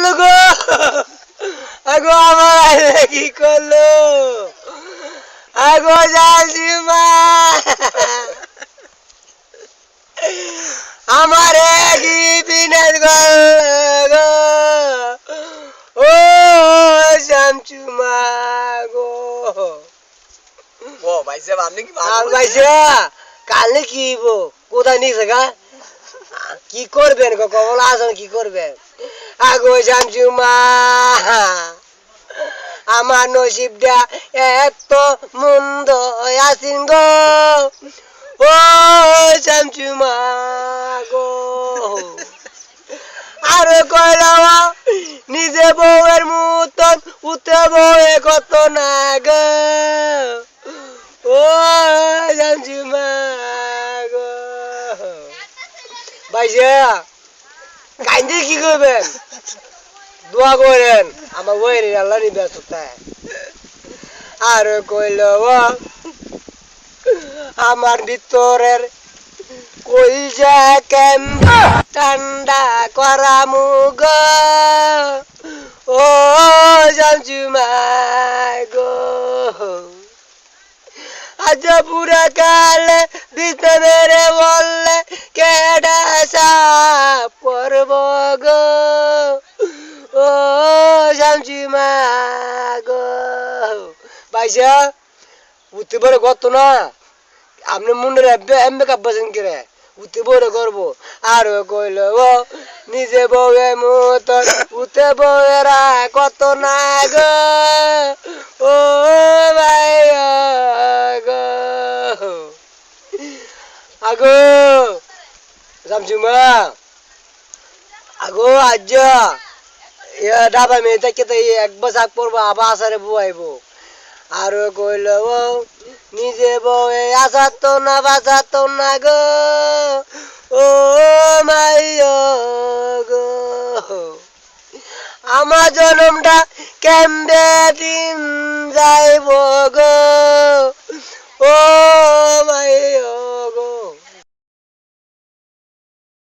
করল গো? আগো আমার আইলে কি করল? আগো জালজিমা আমারে কি বিনাশ গো। ও শামচুমা গো। ও ভাই সাহেব আপনি কি আর ভাইছে কালে কোথায় নিছে গা? কি করবেন গো? কবল আসন কি করবেন? আগো শামচুমা আমার নসিবটা এত মন্দ আসিন গো। ও শামচুমা গো। আর কইলাম নিজে বউয়ের মতন উঠে বউয়ে কত না গো। ও শামচুমা গো। ভাইসা কাইন্দে কি করবেন? দোয়া করেন, আমার বইয়ের আল্লাহ নিবে সুতায় আর কইল আমার ভিতরের কইজা কেন ঠান্ডা করা মুগ? ও জামচুমা গো। আজ পুরা কালে দিতে মেরে বললে, কেডা গো ও জামচুমা গো ভাইসা উঠতে পারে কত না আপনি মুন্ডের এমবে কাব্বাছেন কিরে উঠতে বড় করব আর কইল ও নিজে বউয়ে মতন উঠে বউয়েরা কত না গো ও ভাই গো আগো জামজুমা আগো আজ ডাবা মেয়ে থেকে তো এক বছর পড়ব আবার আসারে বুয়াইবো আর কইল, ও, নিজে আসা তো না বাসা তো না গো। ও মাইয় গো। আমার জনমটা কেমবে দিন যাইব গো। ও